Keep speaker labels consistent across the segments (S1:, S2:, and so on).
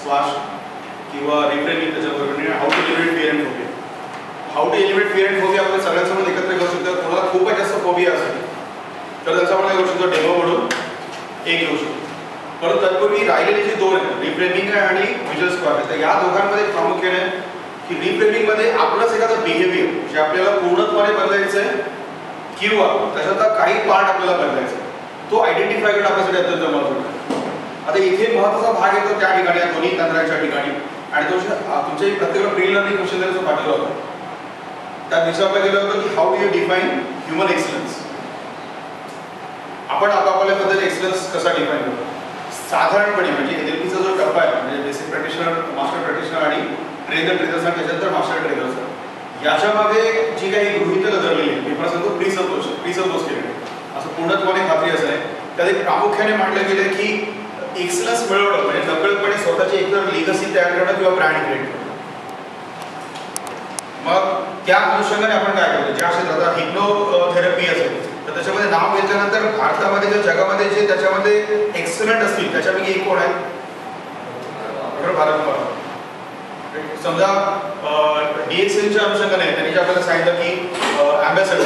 S1: Squash किंवा reframing त्याच्याबरोबर. How to element fear and phobia how to element fear and phobia आपण सगळ्यांसोबत एकत्र करू शकतो. कोणाला खूपच जास्त फोबिया असेल तर त्याचा आपण करू शकतो डेमो म्हणून एक घेऊ शकतो. परंतु तत्पूर्वी राहिलेले जे दोन आहेत रिफ्रेमिंग आहे आणि विज्युअल स्क्वाश आहे. तर या दोघांमध्ये प्रामुख्याने की रिफ्रेमिंगमध्ये आपलंच एखादं बिहेवियर जे आपल्याला पूर्णत्वाने बदलायचं आहे किंवा त्याच्यातला काही पार्ट आपल्याला बदलायचा आहे तो आयडेंटिफाय करणं आपल्यासाठी अत्यंत महत्त्वाचं आता इथे महत्त्वाचा भाग येतो त्या ठिकाणी या दोन्ही तंत्राच्या ठिकाणी. आणि तो तुमच्या प्रत्येक प्री लर्निंग क्वेश्चन जो पाठवला होता. त्यात विचारलं गेलं होतं की how do you define human excellence आपण आपापल्या पद्धतीने एक्सलन्स कसा डिफाईन करतो साधारणपणे म्हणजे एल जो टप्पा आहे म्हणजे बेसिक प्रॅक्टिशनर मास्टर प्रॅक्टिशनर आणि ट्रेनर ट्रेनर्स आणि त्याच्यानंतर मास्टर ट्रेनर्स याच्या मागे जी काही गृहितक धरलेली आहे पेपर सांगतो प्रिसपोज प्रिसपोज केलेले असं पूर्णत्वाने खात्री असं आहे. त्यात एक प्रामुख्याने मांडलं गेलं की एक्सलन्स मिळवणं म्हणजे नकळपणे स्वतःची एकतर लिगसी तयार करणं किंवा ब्रँड क्रिएट करणं. मग त्या अनुषंगाने आपण काय करतो? ज्या क्षेत्रात हिप्नोथेरपी थेरपी असेल तर त्याच्यामध्ये नाव घेतल्यानंतर भारतामध्ये किंवा जगामध्ये जे त्याच्यामध्ये एक्सलंट असतील त्याच्यापैकी एक कोण आहे? डॉक्टर भारत पवार समजा डीएक्सएलच्या अनुषंगाने त्यांनी जे आपल्याला सांगितलं की अँबॅसेडर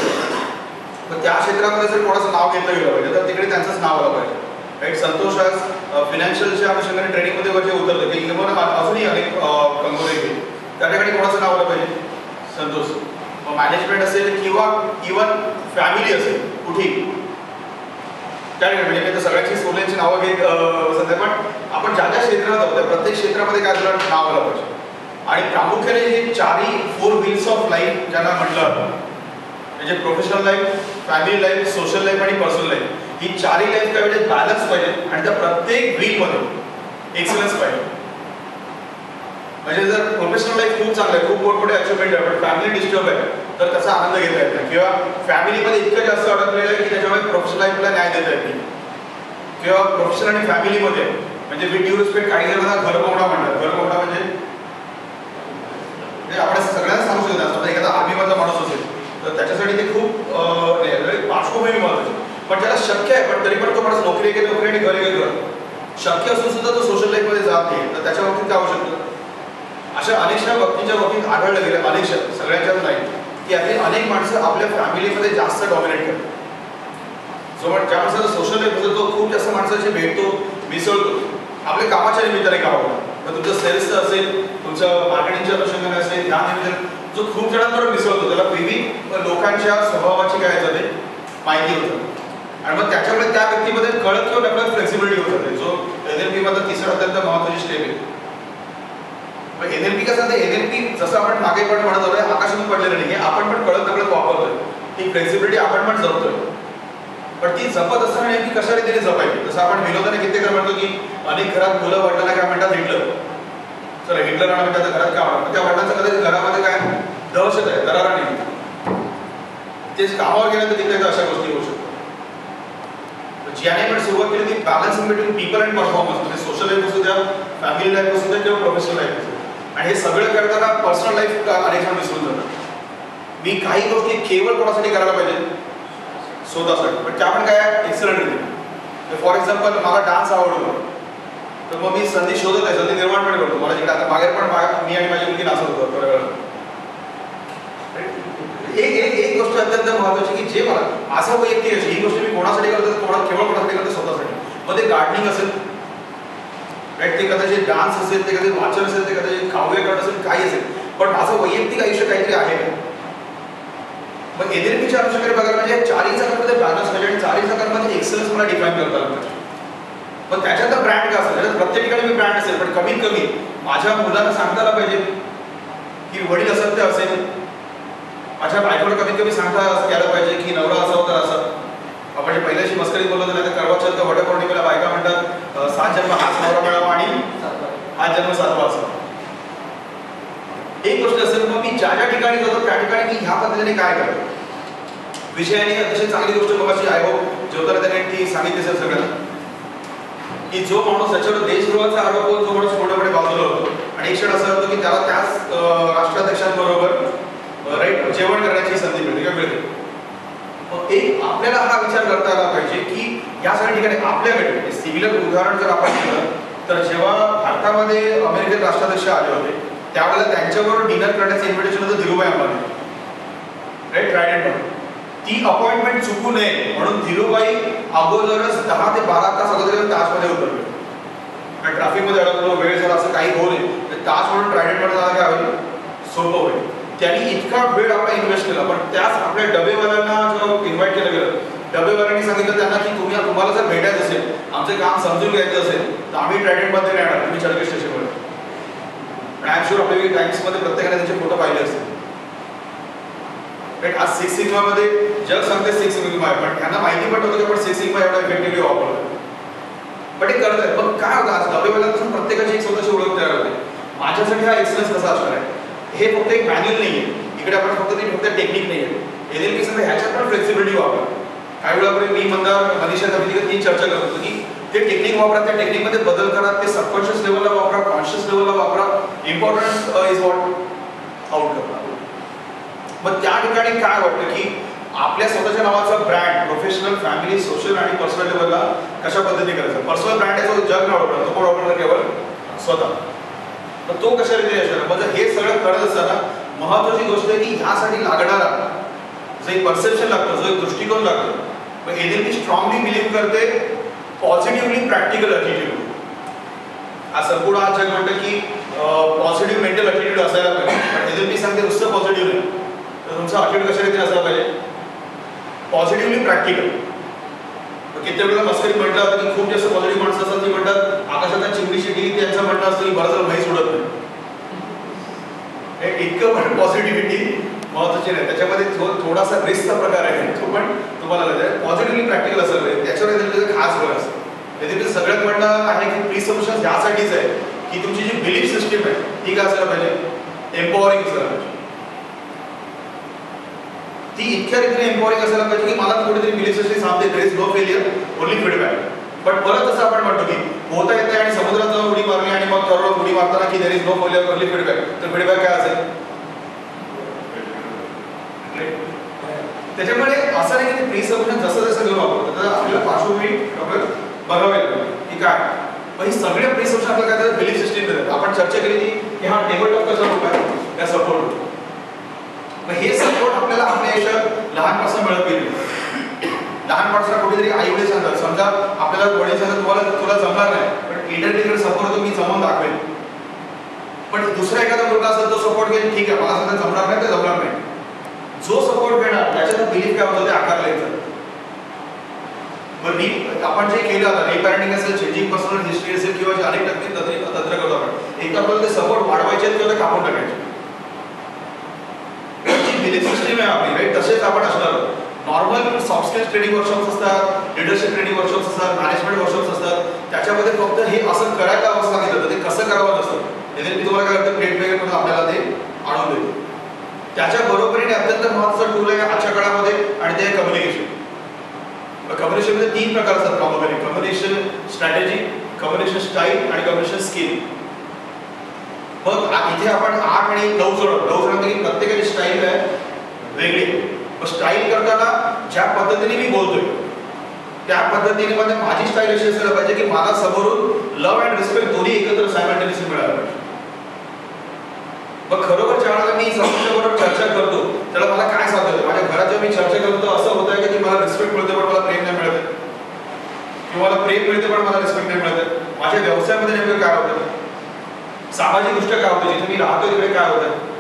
S1: तर त्या क्षेत्रामध्ये जर कोणाचं नाव घेतलं गेलं पाहिजे तर तिकडे त्यांचंच नाव आलं पाहिजे. राईट संतोष आज फिनान्शियलच्या अनुषंगाने ट्रेनिंगमध्ये वरती उतरतो की इव्हन अजूनही अनेक कंगोरे त्या ठिकाणी कोणाचं नाव आलं पाहिजे. संतोष. मग मॅनेजमेंट असेल किंवा इवन फॅमिली असेल कुठे त्या ठिकाणी म्हणजे मी तर सगळ्यांची सोल्यांची नावं घेत सध्या पण आपण ज्या ज्या क्षेत्रात आहोत त्या प्रत्येक क्षेत्रामध्ये काय तुला नाव आलं पाहिजे. आणि प्रामुख्याने हे चारही फोर व्हील्स ऑफ लाईफ ज्यांना म्हटलं म्हणजे professional life family life social life आणि पर्सनल लाईफ ही चारही लाईफ काय वेळेस बॅलन्स पाहिजे आणि त्या प्रत्येक व्हीलमध्ये एक्सलन्स पाहिजे. म्हणजे जर प्रोफेशनल लाईफ खूप चांगलं आहे खूप मोठमोठे अचिव्हमेंट आहे पण फॅमिली डिस्टर्ब आहे तर त्याचा आनंद घेता येत नाही. किंवा फॅमिलीमध्ये इतकं जास्त अडकलेलं आहे की त्याच्यामुळे प्रोफेशनल लाईफला न्याय देता येत नाही. किंवा प्रोफेशनल आणि फॅमिलीमध्ये म्हणजे विथ ड्यू रिस्पेक्ट काही जणांना घर कोंबडा म्हणतात. घर कोंबडा म्हणजे आपण सगळ्यांना सांगू शकतो म्हणजे एखादा एखादा माझा माणूस असेल तर त्याच्यासाठी ते खूप म्हणजे पार्श्वभूमी महत्वाची पण त्याला शक्य आहे पण तरी पण तो माणूस नोकरी घेत नोकरी आणि घर गेलो. शक्य असून सुद्धा तो सोशल लाईफमध्ये जात नाही. तर त्याच्या बाबतीत काय होऊ शकतं? अशा अनेकशा व्यक्तींच्या बाबतीत आढळलं गेलं. अनेकशा सगळ्यांच्याच नाही. की यातील अनेक माणसं आपल्या फॅमिलीमध्ये जास्त डॉमिनेट करतात. जो पण ज्या माणसाचा सोशल लाईफ होतो तो खूप जास्त माणसाशी भेटतो मिसळतो. आपल्या कामाच्या निमित्ताने काम होतं. मग तुमचं सेल्सचं असेल तुमचं मार्केटिंगच्या अनुषंगाने असेल ह्या निमित्ताने. जो खूप जणांबरोबर मिसळतो त्याला विविध लोकांच्या स्वभावाची काय जाते माहिती होतं. आणि मग त्याच्यामुळे त्या व्यक्तीमध्ये कळत किंवा नकळत फ्लेक्सिबिलिटी होत जाते जो एन एल तिसरा अत्यंत महत्वाची स्टेप आहे. मग एन पी कसं ते एन पी जसं आपण मागे पण म्हणत होतो आकाशातून पडलेलं नाही आपण पण कळत नकळत वापरतोय. ती फ्लेक्सिबिलिटी आपण पण जपतोय. पण ती जपत असताना नेमकी कशा रीतीने जपायची? जसं आपण विनोदाने कित्येक म्हणतो की अनेक घरात मुलं वडिलांना काय म्हणतात? हिटलर. चला हिटलर आणि म्हणतात घरात काय म्हणतात त्या वडिलांचं कदाचित घरामध्ये काय? दहशत आहे दरारा नाही. तेच कामावर गेलं तर तिथे अशा गोष्टी याने पण सुरुवात केली ती balance between people and performance म्हणजे सोशल लाईफ असू द्या फॅमिली लाईफ असू द्या किंवा प्रोफेशनल लाईफ असू आणि हे सगळं करताना पर्सनल लाईफ अनेक विसरून जातात मी काही गोष्टी केवळ कोणासाठी करायला पाहिजे? स्वतःसाठी. पण त्या पण काय एक्सलंट रीती फॉर एक्झाम्पल मला डान्स आवडतो तर मग मी संधी शोधत आहे संधी निर्माण पण करतो. मला जिकडे आता मागे पण मी आणि माझी मुलगी नाचत होतो थोड्या वेळा एक एक एक गोष्ट अत्यंत महत्वाची की जे मला माझा वैयक्तिक अशी ही गोष्ट मी कोणासाठी करतो तर कोणा केवळ कोणासाठी करतो स्वतःसाठी. मग ते गार्डनिंग असेल राईट ते कदाचित डान्स असेल ते कदाचित वाचन असेल ते कदाचित काव्य असेल काही असेल. पण माझं वैयक्तिक आयुष्य काहीतरी आहे. मग एनर्जीच्या अनुषंगाने बघायला म्हणजे चारही प्रकारमध्ये बॅलन्स पाहिजे आणि चारही प्रकारमध्ये एक्सलन्स मला डिफाईन करता आलं पाहिजे. पण त्याच्यात ब्रँड का असेल? त्याच्यात प्रत्येक ठिकाणी मी ब्रँड असेल पण कमीत कमी माझ्या मुलांना सांगता आलं पाहिजे की वडील असत्य असेल. माझ्या बायकोला कमीत कमी सांगता यायला पाहिजे की नवरा असं तर असं. आपण पहिल्याशी मस्करी बोललो नाही तर करवा चौथ वटपौर्णिमेला बायका म्हणतात सात जन्म हाच नवरा मिळावा आणि हा जन्म सातवा असावा. एक गोष्ट असेल मग मी ज्या ज्या ठिकाणी जातो त्या ठिकाणी मी ह्या पद्धतीने काय करतो? विषयाने अतिशय चांगली गोष्ट मगाशी आहे हो जेवताना त्याने ती सांगितली असेल सगळ्यांना की जो माणूस त्याच्यावर देशद्रोहाचा आरोप होऊन जो माणूस पूर्णपणे बाजूला होतो. आणि एक क्षण असं होतं की त्याला त्याच राष्ट्राध्यक्षांबरोबर राईट जेवण करण्याची संधी मिळते किंवा मिळते? मग एक आपल्याला हा विचार करता आला पाहिजे की या सगळ्या ठिकाणी आपल्याकडे सिमिलर उदाहरण जर आपण दिलं तर जेव्हा भारतामध्ये अमेरिकन राष्ट्राध्यक्ष आले होते त्यावेळेला त्यांच्याबरोबर डिनर करण्याचं इन्व्हिटेशन होतं धीरूभाई अंबानी. राईट ट्रायडेंट ती अपॉइंटमेंट चुकू नये म्हणून धीरूभाई अगोदरच दहा ते बारा तास अगोदर तासमध्ये उतरले. ट्रॅफिकमध्ये अडकलो वेळ झाला असं काही होऊ नये. तर ताज म्हणून ट्रायडेंटमध्ये जायला काय होईल? सोपं होईल. त्यांनी इतका वेळ आपला इन्व्हेस्ट केला. पण त्याच आपल्या डबेवाल्यांना जेव्हा इन्व्हाइट केलं गेलं डबेवाल्यांनी सांगितलं त्यांना की तुम्ही तुम्हाला जर भेटायचं असेल आमचं काम समजून घ्यायचं असेल तर आम्ही ट्रायडेंटमध्ये नाही येणार तुम्ही चर्के स्टेशनवर आणि आय एम शुअर आपल्या टाइम्समध्ये प्रत्येकाने त्यांचे फोटो पाहिले असतील राईट आज सिक्स सिग्मामध्ये जग सांगते सिक्स सिग्मा आहे पण त्यांना माहिती पण होतं की आपण सिक्स सिग्मा एवढा इफेक्टिव्हली वापरतो पण ते करत आहे पण काय होतं? आज डबेवाल्यांपासून प्रत्येकाची एक स्वतःची ओळख तयार होते. माझ्यासाठी हा एक्सलन्स कसा असणार आहे? हे फक्त एक मॅन्युअल नाही आहे इकडे आपण फक्त ते फक्त टेक्निक नाही आहे एल एल पी ह्याच्यात पण फ्लेक्सिबिलिटी वापर. काही वेळापर्यंत मी मंदार मनीषा समितीकडे ती चर्चा करत होतो की ते टेक्निक वापरा त्या टेक्निकमध्ये बदल करा ते सबकॉन्शियस लेवलला वापरा कॉन्शियस लेवलला वापरा. इम्पॉर्टन्स इज वॉट आउट मग त्या ठिकाणी काय वाटतं की आपल्या स्वतःच्या नावाचा ब्रँड प्रोफेशनल फॅमिली सोशल आणि पर्सनल लेवलला कशा पद्धतीने करायचं? पर्सनल ब्रँड आहे जो जग नाही तो कोण वापरणार केवळ स्वतः. तर तो कशा रीतीने असणार? म्हणजे हे सगळं करत असताना महत्वाची गोष्ट आहे की ह्यासाठी लागणारा जो एक परसेप्शन लागतं, जो एक दृष्टिकोन लागतो मग एल मी स्ट्रॉंगली बिलीव्ह करते पॉझिटिव्हली प्रॅक्टिकल ॲटिट्यूड आज संपूर्ण जग म्हणतं की पॉझिटिव्ह मेंटल असायला पाहिजे. पण मी सांगते, नुसतं पॉझिटिव्ह नाही तर तुमचं कशा रीतीने असायला पाहिजे? पॉझिटिव्हली प्रॅक्टिकल कित्येक वेळेला मस्करी म्हटलं की खूप जास्त पॉझिटिव्ह माणसं असतात ती म्हणतात आकाशात चिमणी शिकली त्यांचं म्हणणं असतं की बराच म्हैस उडत नाही इतकं पण पॉझिटिव्हिटी महत्वाची नाही. त्याच्यामध्ये थो थोडासा रिस्कचा प्रकार आहे. तो पण तुम्हाला पॉझिटिव्हली प्रॅक्टिकल असेल. पाहिजे त्याच्यावर त्याचं खास भर असतं. त्याच्यातील सगळ्यात म्हणणं आहे की प्रिसम्पशन यासाठीच आहे की तुमची जी बिलीफ सिस्टीम आहे ती काय असायला पाहिजे? एम्पॉवरिंग असायला पाहिजे. ती इतक्या रीतीने एम्पॉरिंग असायला पाहिजे की मला कुठेतरी बिलीफ सिस्टीम सांगते there is no failure only feedback पण परत असं आपण म्हणतो की पोहता येते आणि समुद्रात जाऊन उडी मारली आणि मग ठरवलं उडी मारताना की there is no failure only feedback तर फीडबॅक काय असेल? त्याच्यामुळे असं नाही की प्रिसम्पशन जसं जसं घेऊन वापरतो. तर आपल्याला पार्श्वभूमी डॉक्टर बघावे लागेल की काय. पण ही सगळे प्रिसम्पशन आपल्याला काय बिलीफ सिस्टीम देतात. आपण चर्चा केली की हा टेबल टॉप कसा होत आहे. त्या सपोर्ट होतो मग हे सपोर्ट आपल्याला आपल्या आयुष्यात लहानपासून मिळत गेले. लहानपासून कुठेतरी आई वडील सांगतात समजा आपल्याला वडील सांगतात तुम्हाला तुला जमणार नाही पण इंटरनेटकडे सपोर्ट होतो मी जमवून दाखवेन पण दुसरा एखादा मुलगा असेल तो सपोर्ट घेईल ठीक आहे मला सध्या जमणार नाही तर जमणार नाही. जो सपोर्ट मिळणार त्याच्यात बिलीफ काय होतं ते आकारला येतं मी आपण जे केलं आता रिपॅरेंटिंग असेल चेंजिंग पर्सनल हिस्ट्री असेल किंवा जे अनेक टक्के तंत्र तंत्र करतो आपण एकदा आपल्याला ते सपोर्ट वाढवायचे किंवा ते कापून टाकायचे जी सिस्टीम आहे आपली राईट तसेच आपण असणार. Normal soft skills training workshops असतात लिडरशिप ट्रेनिंग वर्कशॉप्स असतात मॅनेजमेंट वर्कशॉप्स असतात. त्याच्यामध्ये फक्त हे असं करायला असं सांगितलं ते कसं करावं नसतं म्हणजे मी तुम्हाला काय करतो प्लेट वगैरे म्हणून आपल्याला ते आणून देतो त्याच्या बरोबरीने अत्यंत महत्त्वाचा टूल आहे आजच्या काळामध्ये आणि ते कम्युनिकेशन कम्युनिकेशनमध्ये तीन प्रकार असतात problem communication strategy communication style आणि कम्युनिकेशन स्किल मग इथे आपण आठ आणि नऊ जण नऊ जणांपैकी प्रत्येकाची स्टाईल आहे वेगळी. मग स्टाईल करताना ज्या पद्धतीने मी बोलतोय त्या पद्धतीने मध्ये माझी स्टाईल अशी असायला पाहिजे की मला समोरून लव्ह अँड रिस्पेक्ट दोन्ही एकत्र सायमल्टेनियसली मिळायला पाहिजे. मग खरोखर ज्या वेळेला मी समोरच्याबरोबर चर्चा करतो त्याला मला काय सांगतो माझ्या घरात जेव्हा मी चर्चा करतो असं होत आहे की मला रिस्पेक्ट मिळते पण मला प्रेम नाही मिळत. किंवा मला प्रेम मिळते पण मला रिस्पेक्ट नाही मिळत. माझ्या व्यवसायामध्ये नेमकं काय होतं? सामाजिक दृष्ट्या काय होतं? जिथे मी राहतो तिकडे काय होतं?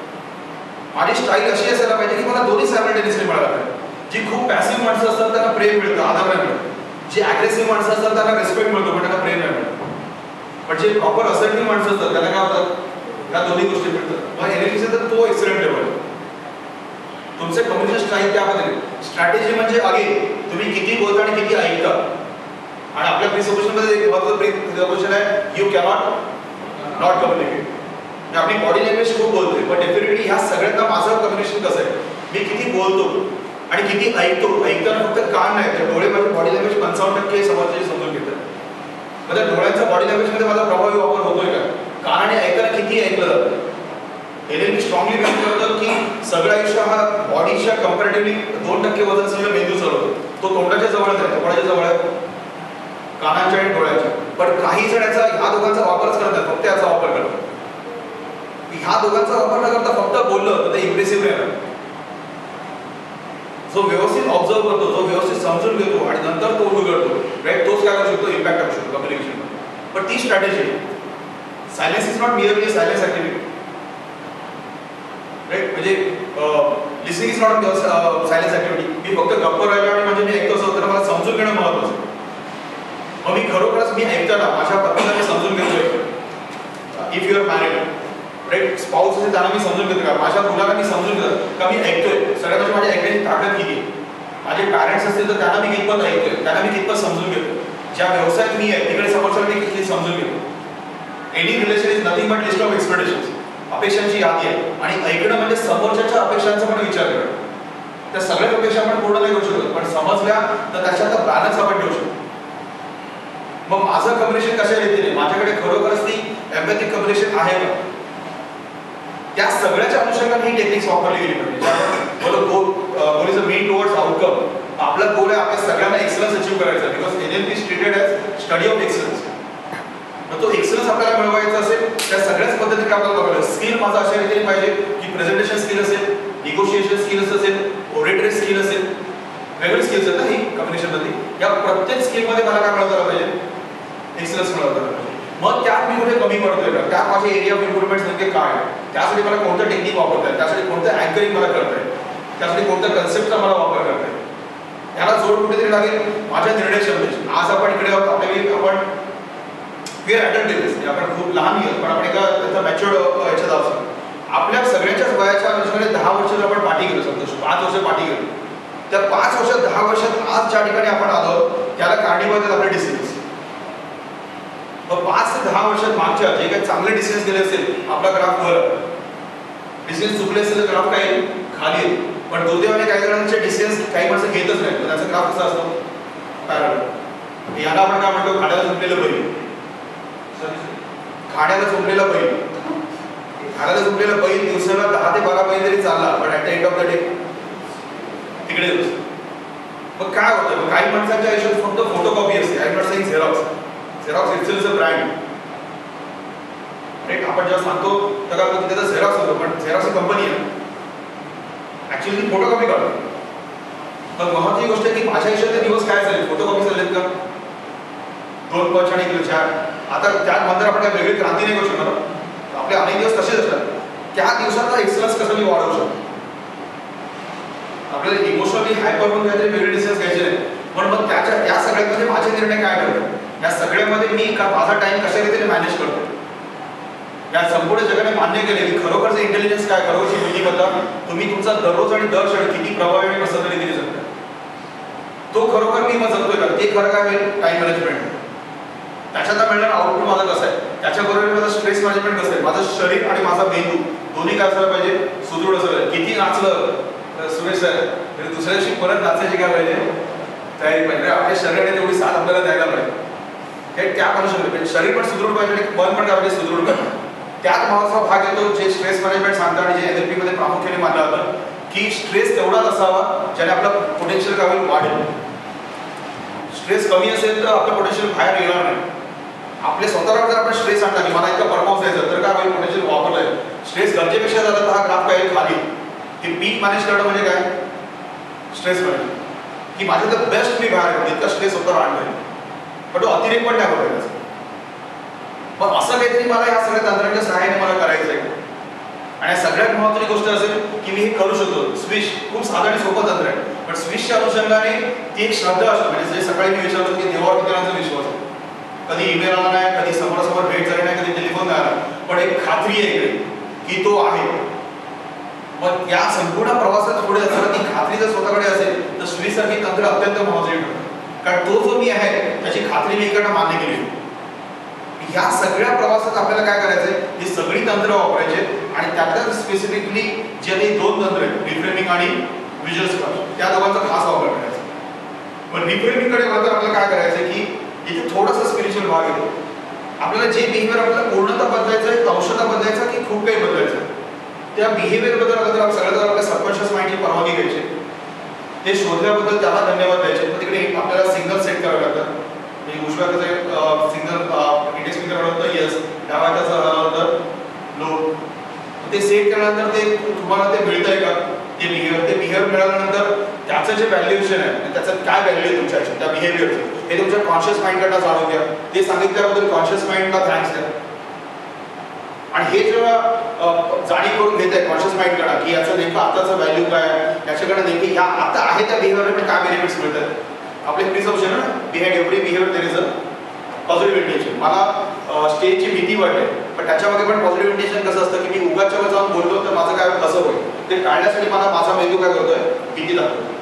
S1: माझी स्टाईल अशी असायला पाहिजे की मला दोन्ही सायमल्टेनियसली मिळायला पाहिजे जी खूप पॅसिव्ह माणसं असतात त्यांना प्रेम मिळतं आदर नाही मिळतं. जी अग्रेसिव्ह माणसं असतात त्यांना रिस्पेक्ट मिळतो पण त्यांना प्रेम नाही मिळतं. पण जे प्रॉपर असर्टिव्ह माणसं असतात त्यांना काय होतात त्या दोन्ही गोष्टी मिळतात. मग एनएलपीचा तर तो एक्सलंट लेवल तुमचे कम्युनिकेशन स्ट्राईक त्यामध्ये स्ट्रॅटेजी म्हणजे अगे तुम्ही किती बोलता आणि किती ऐकता. आणि आपल्या प्रिसपोजिशनमध्ये एक महत्वाचं प्रिसपोशन आहे यू कॅनॉट नॉट कम्युनिकेट म्हणजे आपली बॉडी लँग्वेज खूप बोलतोय पण डेफिनेटली ह्या सगळ्यांना माझं कम्युनिकेशन कसं आहे? मी किती बोलतो आणि किती ऐकतो? ऐकताना फक्त कान नाही तर डोळे माझी बॉडी लँग्वेज पंचावन्न टक्के समोरचे समजून घेतात. म्हणजे डोळ्यांचा बॉडी लँग्वेजमध्ये माझा प्रभावी वापर होतोय का? कानाने ऐकायला किती ऐकलं? जातं एल स्ट्रॉंगली व्यक्त करतो की सगळं आयुष्य हा बॉडीच्या कम्पॅरेटिव्हली दोन टक्के वजन सगळं मेंदू चालवतो. तो तोंडाच्या जवळ आहे तोंडाच्या जवळ आहे? कानाच्या आणि डोळ्याच्या. पण काही जण याचा ह्या दोघांचा वापरच करतात फक्त याचा वापर करतात. ह्या दोघांचा वापर न करता फक्त बोललं तर ते इम्प्रेसिव्ह राहणार. जो व्यवस्थित ऑब्झर्व करतो जो व्यवस्थित समजून घेतो आणि नंतर तो उघडतो राईट तोच काय करू शकतो? इम्पॅक्ट करू शकतो कम्युनिकेशन पण ती strategy silence is not merely silence activity right म्हणजे listening is not silence activity मी फक्त गप्प राहिलो आणि म्हणजे मी ऐकतो असं तर मला समजून घेणं महत्वाचं मग मी खरोखरच मी ऐकताना माझ्या पत्नीला मी समजून घेतोय. If you are married right spouse असेल त्यांना मी समजून घेतो का? माझ्या मुलाला मी समजून घेतो का? मी ऐकतोय. सगळ्यात म्हणजे माझ्या ऐकण्याची ताकद किती माझे पॅरेंट्स असतील तर त्यांना मी कितपत ऐकतोय? त्यांना मी कितपत समजून घेतो ज्या व्यवसायात मी आहे तिकडे समोरच्या मी किती समजून घेतो any relation is nothing but list of expectations अपेक्षांची यादी आहे. आणि ऐकणं म्हणजे समोरच्याच्या अपेक्षांचा पण विचार करणं. त्या सगळ्याच अपेक्षा आपण पूर्ण नाही करू शकत पण समजल्या तर त्याच्यात बॅलन्स आपण ठेवू शकतो. मग माझं कम्युनिकेशन कशा रीतीने माझ्याकडे खरोखरच ती एम्पॅथिक कम्युनिकेशन आहे का? त्या सगळ्याच्या अनुषंगाने ही टेक्निक्स वापरली गेली पाहिजे. बोलो goal goal is a towards outcome आपला गोल आहे आपल्या सगळ्यांना एक्सलन्स अचीव करायचा. Because an is treated as study of excellence मग तो एक्सलन्स आपल्याला मिळवायचा असेल त्या सगळ्याच पद्धतीने आपल्याला बघायला स्किल माझा अशा रीतीने पाहिजे की प्रेझेंटेशन स्किल असेल निगोशिएशन स्किल्स असेल ओरेटरी स्किल असेल. वेगळी स्किल्स आहेत ना ही कम्युनिकेशनमध्ये या प्रत्येक स्किलमध्ये मला काय मिळवता पाहिजे? एक्सलन्स मिळत मग त्यात मी कुठे कमी पडतोय का? त्यात माझे एरिया ऑफ इम्प्रुव्हमेंट नेमके काय? त्यासाठी मला कोणतं टेक्निक वापरता येईल त्यासाठी कोणतं अँकरिंग मला करता येईल त्यासाठी कोणत्या कन्सेप्टचा मला वापर करता येईल याला जोड कुठेतरी लागेल. माझ्या निर्णय क्षमतेची आज आपण इकडे आहोत. आपल्या आपण वी आर म्हणजे आपण खूप लहान आहोत. पण आपण एका त्याचा मॅच्युअर्ड याच्यात आहोत. आपल्या सगळ्यांच्याच वयाच्या अनुषंगाने दहा वर्ष आपण पाठी गेलो समजा पाच वर्ष पाठी गेलो त्या पाच वर्षात दहा वर्षात आज ज्या ठिकाणी आपण आलो त्याला कारणीभूत आपले डिसिजन्स पाच ते दहा वर्षात मागच्या जे काही चांगले डिसिजन्स गेले असेल आपला ग्राफ वर. डिसिजन्स चुकले असेल तर ग्राफ काय खाली पण दुर्दैवाने काही जणांचे डिसिजन्स काही माणसं घेतच नाही पण त्याचा ग्राफ कसा असतो. पॅरल याला आपण काय म्हणतो? खाड्याला झुंपलेलं बैल. खाड्याला झुंपलेला बैल. खाड्याला झुंपलेला बैल दिवसाला दहा ते बारा बैल तरी चालला पण at the end of the day तिकडे मग काय होतं? मग काही माणसांच्या आयुष्यात फक्त फोटोकॉपी असते. आय माणसांची Xerox Xerox it's is a brand right आपण जेव्हा सांगतो तेव्हा आपण त्याचा झेरॉक्स होतो पण झेरॉक्स ही कंपनी आहे. ऍक्च्युली ती कमी काढतो. मग महत्वाची गोष्ट आहे की माझ्या आयुष्यातले दिवस काय झाले? फोटोकॉपी झालेत का? दोन पंच आणि किलो चार. आता त्यानंतर आपण काय वेगळी क्रांती नाही करू शकणार आपले अनेक दिवस तसेच असतात. त्या दिवसाचा एक्सलन्स कसं मी वाढवू शकतो? आपल्याला इमोशनली हायपर होऊन काहीतरी वेगळे डिसिजन्स घ्यायचे नाही. पण मग त्याच्या या म्हणजे माझे निर्णय काय करतो या सगळ्यामध्ये मी का माझा टाइम कशा रीतीने मॅनेज करतो? या संपूर्ण जगाने मान्य केले की खरोखरचं इंटेलिजन्स काय? खरोखरची बुद्धिमत्ता तुम्ही तुमचा दररोज आणि दर क्षण किती प्रभावी आणि कसं रीतीने जगता. तो खरोखर मी मग जगतोय का? ते खरं काय टाइम मॅनेजमेंट त्याच्यात मिळणार आउटपुट माझं कसं आहे? त्याच्याबरोबर माझं स्ट्रेस मॅनेजमेंट कसं आहे? माझं शरीर आणि माझा मेंदू दोन्ही काय असायला पाहिजे? सुदृढ असलं पाहिजे. किती नाचलं? सुरेश सर दुसऱ्या दिवशी परत नाचायची काय पाहिजे? तयारी पाहिजे. आपल्या शरीराने तेवढी साथ आपल्याला द्यायला पाहिजे. हे त्या अनुषंगाने म्हणजे शरीर पण सुदृढ पाहिजे आणि मन पण काय पाहिजे सुदृढ पाहिजे. त्यात महत्त्वाचा भाग येतो जे स्ट्रेस मॅनेजमेंट सांगता आणि जे एनमध्ये प्रामुख्याने मानलं जातं की स्ट्रेस तेवढाच असावा ज्याने आपलं पोटेन्शियल काय होईल वाढेल. स्ट्रेस कमी असेल तर आपलं पोटेन्शियल बाहेर येणार नाही. आपले स्वतःला जर आपण स्ट्रेस आणला की मला इतका परफॉर्मन्स द्यायचा तर काय होईल? पोटेन्शियल वापरलंय स्ट्रेस गरजेपेक्षा जातात तर हा ग्राफ काय खाली. की पीक मॅनेज करणं म्हणजे काय? स्ट्रेस मॅनेज की माझ्या तर बेस्ट मी बाहेर इतका स्ट्रेस स्वतः आणलं पण तो अतिरेक पण नाही होत मग असं काहीतरी मला या सगळ्या तंत्रांच्या सहाय्याने मला करायचं आहे आणि सगळ्यात महत्वाची गोष्ट असेल की मी हे करू शकतो. स्विश खूप साधं आणि सोपं तंत्र आहे. पण स्विशच्या अनुषंगाने ती एक श्रद्धा असतो. म्हणजे जे सकाळी मी विचारतो की देवावर किती विश्वास आहे. कधी ईमेल आला नाही कधी समोरासमोर भेट झाली नाही कधी टेलिफोन नाही. आला पण एक खात्री आहे की तो आहे. मग या संपूर्ण प्रवासात पुढे असताना ती खात्री जर स्वतःकडे असेल तर स्विशसारखी तंत्र अत्यंत महत्वाची ठरतं. कारण तो जो मी आहे त्याची खात्री मी इकडनं मान्य केली. ह्या सगळ्या प्रवासात आपल्याला काय करायचंय? ही सगळी तंत्र वापरायचे आणि त्यातल्या स्पेसिफिकली जे काही दोन तंत्र आहेत रिफ्रेमिंग आणि विज्युअल स्पर्श त्या दोघांचा खास वापर करायचा. पण रिफ्रेमिंग मात्र आपल्याला काय करायचं की इथे थोडासा स्पिरिच्युअल भाग येतो. आपल्याला जे बिहेवियर आपल्याला पूर्णतः बदलायचं आहे अंशतः बदलायचं की खूप काही बदलायचं त्या बिहेवियरबद्दल अगोदर जर आपल्या सबकॉन्शियस माइंडची परवानगी घ्यायची ते शोधल्याबद्दल त्याला धन्यवाद द्यायचे मग तिकडे आपल्याला सिग्नल सेट करावे लागतात. मी उजव्याचं सिग्नल इंडेक्स फिंगर होतं येस डाव्या हाताचं होतं लो ते सेट केल्यानंतर ते तुम्हाला ते मिळतंय का? ते बिहेवियर ते बिहेवियर मिळाल्यानंतर त्याचं जे व्हॅल्युएशन आहे म्हणजे त्याचं काय व्हॅल्यू आहे तुमच्या त्या बिहेवियरचं हे तुमच्या कॉन्शियस माइंडकडनं जाणून घ्या. ते सांगितल्याबद्दल कॉन्शियस माइंडला थँक्स द्या. आणि हे जेव्हा जाणीव करून घेत आहे कॉन्शियस माइंडकडे की याचं नेमकं आताचं व्हॅल्यू काय आहे याच्याकडे नेमकी ह्या आता आहे त्या बिहेवियर पण काय बेनिफिट्स मिळतात? आपले प्रिझम्पशन ना behind every behaviour there is a positive intention मला स्टेजची भीती वाटते पण त्याच्यामध्ये पण पॉझिटिव्ह इंटेन्शन कसं असतं की मी उगाच्या वर जाऊन बोलतो तर माझं काय कसं होईल? ते टाळण्यासाठी मला माझा मेंदू काय करतोय? भीती दाखवतो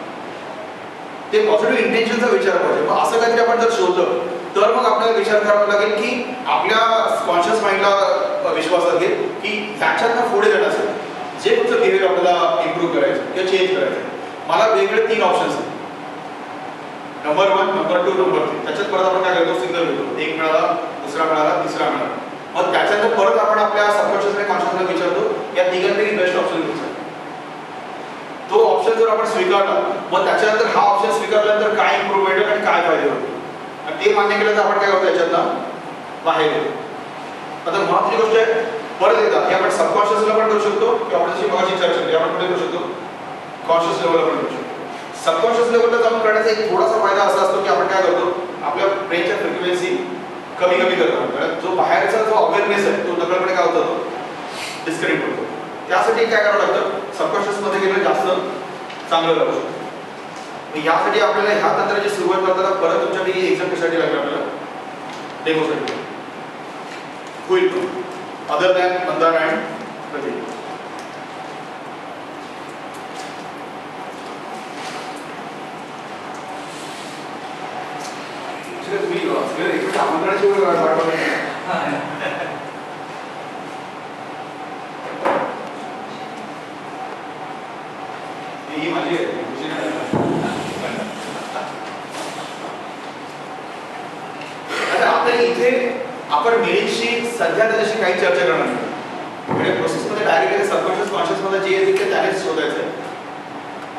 S1: ते पॉझिटिव्ह इंटेन्शनचा विचार पाहिजे मग असं काहीतरी आपण जर शोधलं तर मग आपल्याला विचार करावा लागेल की आपल्या कॉन्शियस माइंडला विश्वास घेईल की ह्याच्यातनं पुढे जाण्यासाठी जे तुमचं बिहेवियर आपल्याला इम्प्रूव्ह करायचं किंवा चेंज करायचं मला वेगळे तीन ऑप्शन्स आहेत. Number one number two number three त्याच्यात परत आपण काय करतो? सिग्नल घेतो एक मिळाला दुसरा मिळाला तिसरा मिळाला. मग त्याच्यानंतर परत आपण आपल्या सबकॉन्शियस कॉन्शियसला विचारतो या तिघांपैकी बेस्ट ऑप्शन घ्यायचा तो ऑप्शन जर आपण स्वीकारला मग त्याच्यानंतर हा ऑप्शन स्वीकारल्यानंतर काय इम्प्रूव्हमेंट आणि काय फायदे होतो आणि ते मान्य केलं तर आपण काय करतो याच्यातनं? बाहेर येतो आता महत्वाची गोष्ट आहे परत येतात की आपण सबकॉन्शियसला पण करू शकतो किंवा आपण जशी मगाशी चर्चा केली आपण कुठे करू शकतो. कॉन्शियस लेवलला पण करू शकतो. सबकॉन्शियस लेवलला जाऊन करण्याचा एक थोडासा फायदा असा असतो की आपण काय करतो आपल्या ब्रेनच्या फ्रिक्वेन्सी कमी कमी करतो. कारण जो बाहेरचा जो अवेअरनेस आहे तो दगडाकडे काय होतो? डिस्कनेक्ट होतो. त्यासाठी काय करावं लागतं? सबकॉन्शियसमध्ये गेलं जास्त चांगलं लागू शकतं. मग यासाठी आपल्याला ह्या तंत्राची सुरुवात करताना परत तुमच्याकडे एक्झाम कशासाठी लागलं आपल्याला? डेमोसाठी होईल other than Mandar and Pradeep तुम्ही सगळे एकमेकांच्या आमंत्रणाची वेळ वाट वाट बघत नाही. ही माझी आहे, तुझी नाही. आता आपण इथे आपण मेरिटशी सध्या त्याच्याशी काही चर्चा करणार नाही. म्हणजे प्रोसेसमध्ये डायरेक्टली सबकॉन्शियस कॉन्शियसमध्ये जे येते ते त्यानेच शोधायचं आहे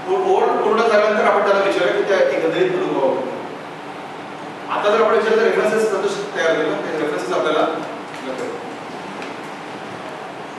S1: कोड पूर्ण झाल्यानंतर आपण त्याला विचारूया की त्या एकंदरीत अनुभव. आता जर आपण विचारलं रेफरन्सेस तयार केलं